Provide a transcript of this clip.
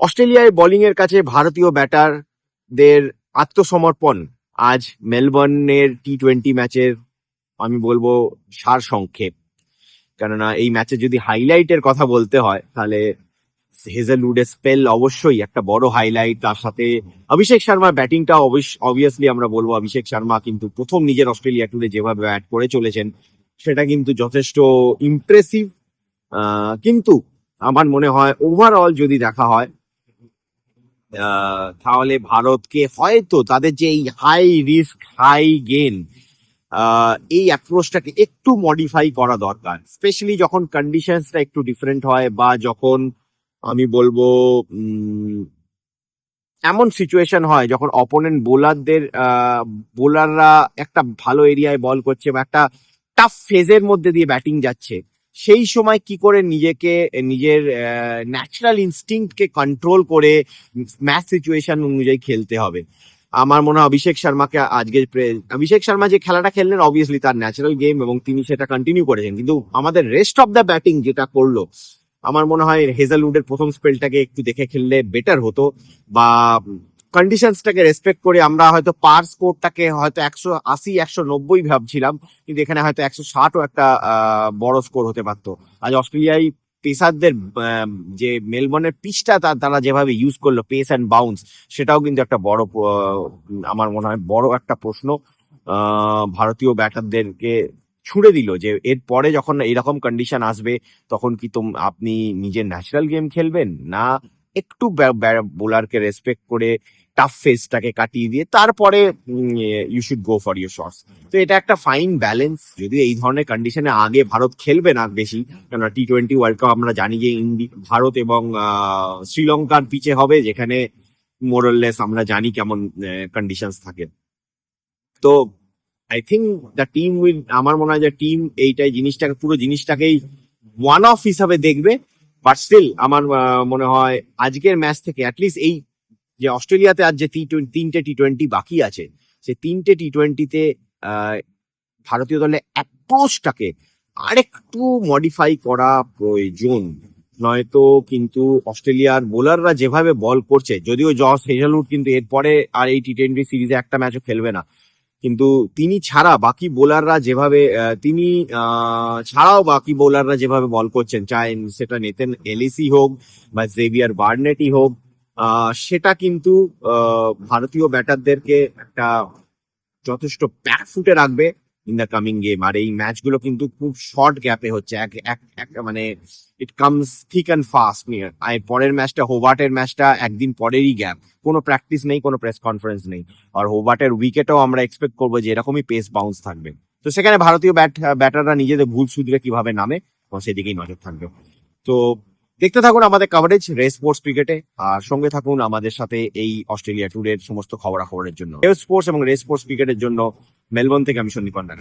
অস্ট্রেলিয়ায় বোলিং এর কাছে ভারতীয় ব্যাটারদের আত্মসমর্পণ আজ মেলবোর্নের টি টোয়েন্টি ম্যাচের আমি বলব, সার সংক্ষেপ। কেননা এই ম্যাচে যদি হাইলাইটের কথা বলতে হয়, তাহলে হেজেলউডের স্পেল অবশ্যই একটা বড় হাইলাইট তার সাথে অভিষেক শর্মার ব্যাটিংটা অবভিয়াসলি আমরা বলব অভিষেক শর্মা কিন্তু প্রথম নিজের অস্ট্রেলিয়া টুরে যেভাবে ব্যাট করে চলেছেন, সেটা কিন্তু যথেষ্ট ইমপ্রেসিভ কিন্তু আমার মনে হয় ওভারঅল যদি দেখা হয় তাহলে ভারতকে হয়তো তাদের যে এই হাই রিস্ক হাই গেন এই অ্যাপ্রোচটাকে একটু মডিফাই করা দরকার। স্পেশালি যখন কন্ডিশনসটা একটু ডিফারেন্ট হয় বা যখন আমি বলব এমন সিচুয়েশন হয় যখন অপোনেন্ট বোলারদের বোলাররা একটা ভালো এরিয়ায় বল করছে বা একটা টাফ ফেজের মধ্যে দিয়ে ব্যাটিং যাচ্ছে। সেই সময় কি করে নিজেকে, নিজের ন্যাচারাল ইনস্টিংক্টকে কন্ট্রোল করে ম্যাচ সিচুয়েশন অনুযায়ী খেলতে হবে। আমার মনে হয় অভিষেক শর্মাকে আজকে অভিষেক শর্মা যে খেলাটা খেললেন অবভিয়াসলি তার ন্যাচারাল গেম এবং তিনি সেটা কন্টিনিউ করেছেন। কিন্তু আমাদের রেস্ট অফ দ্য ব্যাটিং যেটা করল, আমার মনে হয় হেজালউডের প্রথম স্পেলটাকে একটু দেখে খেললে বেটার হতো বা কন্ডিশনসটাকে রেসপেক্ট করে আমরা হয়তো পার স্কোরটাকে হয়তো একশো আশি, একশো নব্বই ভাবছিলাম, কিন্তু এখানে হয়তো একশো ষাটও একটা বড় স্কোর হতে পারতো। আজ অস্ট্রেলিয়ায় পেসারদের যে মেলবর্নের পিচটা তারা যেভাবে ইউজ করল পেস অ্যান্ড বাউন্স সেটাও কিন্তু একটা বড় আমার মনে হয় বড় একটা প্রশ্ন ভারতীয় ব্যাটারদেরকে ছুড়ে দিল যে এর পরে যখন এরকম কন্ডিশন আসবে, তখন কি তোম, আপনি নিজের ন্যাচারাল গেম খেলবেন? না, একটু বোলারকে রেসপেক্ট করে টাফ ফেসটাকে কাটিয়ে দিয়ে তারপরে you should go for your shots তো এটা একটা ফাইন ব্যালেন্স যদি এই ধরনের কন্ডিশনে আগে ভারত খেলবে না বেশি, কেননা টি টোয়েন্টি ওয়ার্ল্ড কাপ আমরা জানি যে ইন্ডি, ভারত এবং শ্রীলঙ্কার পিচে হবে, যেখানে মোরললেস আমরা জানি কেমন কন্ডিশনস থাকে। তো I think the team will আমার মনে হয় যে টিম এইটাই জিনিসটাকে, পুরো জিনিসটাকেই ওয়ান অফ হিসাবে দেখবে বাট স্টিল আমার মনে হয় আজকের ম্যাচ থেকে অ্যাটলিস্ট এই যে অস্ট্রেলিয়াতে আজ যে তিনটে টি টোয়েন্টি বাকি আছে, সেই তিনটে টি টোয়েন্টিতে ভারতীয় দলের অ্যাপ্রোচটাকে আরেকটু মডিফাই করা প্রয়োজন। নয়তো কিন্তু অস্ট্রেলিয়ার বোলাররা যেভাবে বল করছে, যদিও জস হেজলউড কিন্তু এরপরে আর এই টি টোয়েন্টি সিরিজে একটা ম্যাচও খেলবে না। কিন্তু তিনি ছাড়া বাকি বোলাররা যেভাবে তিনি ছাড়াও বাকি বোলাররা যেভাবে বল করছেন, চাই সেটা নেতেন এলিসি হোক বা জেভিয়ার বার্নেটই হোক সেটা কিন্তু ভারতীয় ব্যাটারদেরকে একটা যথেষ্ট ব্যাক ফুটে রাখবে ইন দ্য কামিং গেম আর এই ম্যাচগুলো কিন্তু খুব শর্ট গ্যাপে হচ্ছে। এক এক মানে it comes thick and fast near আর পরের ম্যাচটা হোবার্টের ম্যাচটা একদিন পরেরই গ্যাপ কোনো প্র্যাকটিস নেই, কোনো প্রেস কনফারেন্স নেই। আর হোবার্টের উইকেটও আমরা এক্সপেক্ট করব যে এরকমই পেস বাউন্স থাকবে। তো সেখানে ভারতীয় ব্যাট ব্যাটাররা নিজেদের ভুল শুধরে কীভাবে নামে সেদিকেই নজর থাকবে। তো দেখতে থাকুন আমাদের কভারেজ রে স্পোর্টস ক্রিকেটে আর সঙ্গে থাকুন আমাদের সাথে এই অস্ট্রেলিয়া ট্যুরের সমস্ত খবরাখবরের জন্য। রে স্পোর্টস এবং রেস স্পোর্টস ক্রিকেটের জন্য মেলবোর্ন থেকে আমি সন্দীপ পান্ডা